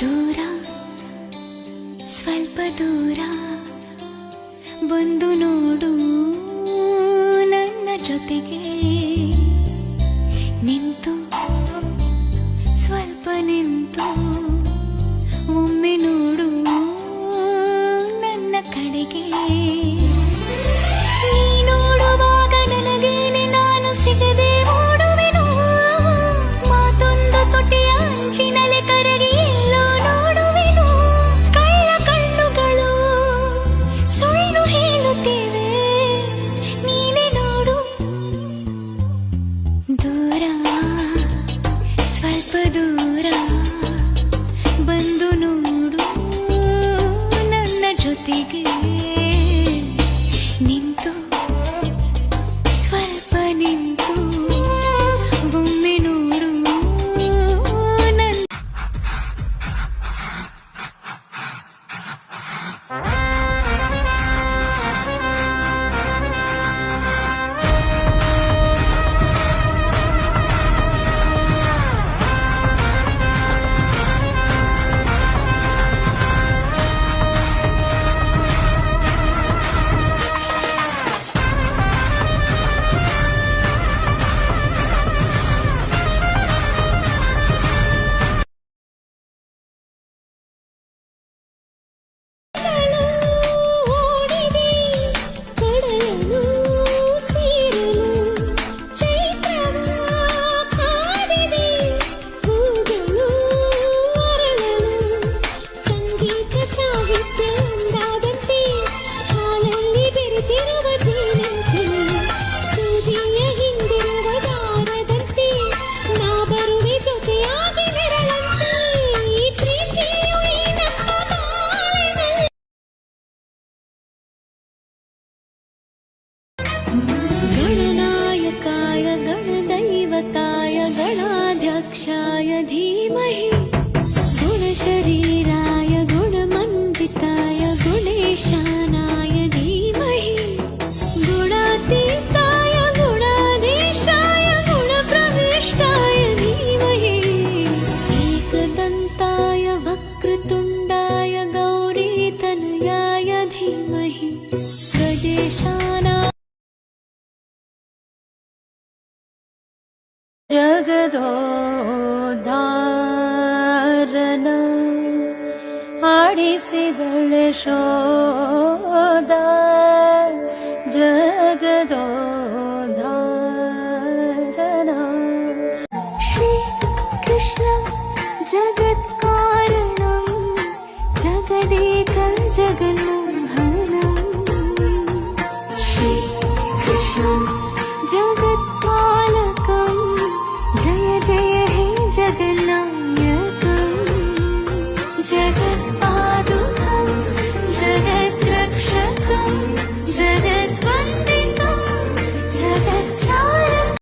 ದೂರ ಸ್ವಲ್ಪ ದೂರ ಬಂದು ನೋಡು ನನ್ನ ಜೊತೆಗೆ. पुरुषाय धीमहि गुणशरीराय गुणमन्दिताय गुणेशानाय धीमहि गुणातीताय गुणाधीशाय गुणप्रविष्टाय धीमहि। एकदन्ताय वक्रतुण्डाय गौरीतनयाय धीमहि गजेशानाय जगदो ಮಾಡಿಸಿದಳ ಶೋದ ಜಗದೋಧಾರಣ ಶ್ರೀ ಕೃಷ್ಣ ಜಗತ್ಕಾರಣಂ ಜಗದೇಕ ಜಗನ್ಮೋಹನಂ ಶ್ರೀ ಕೃಷ್ಣ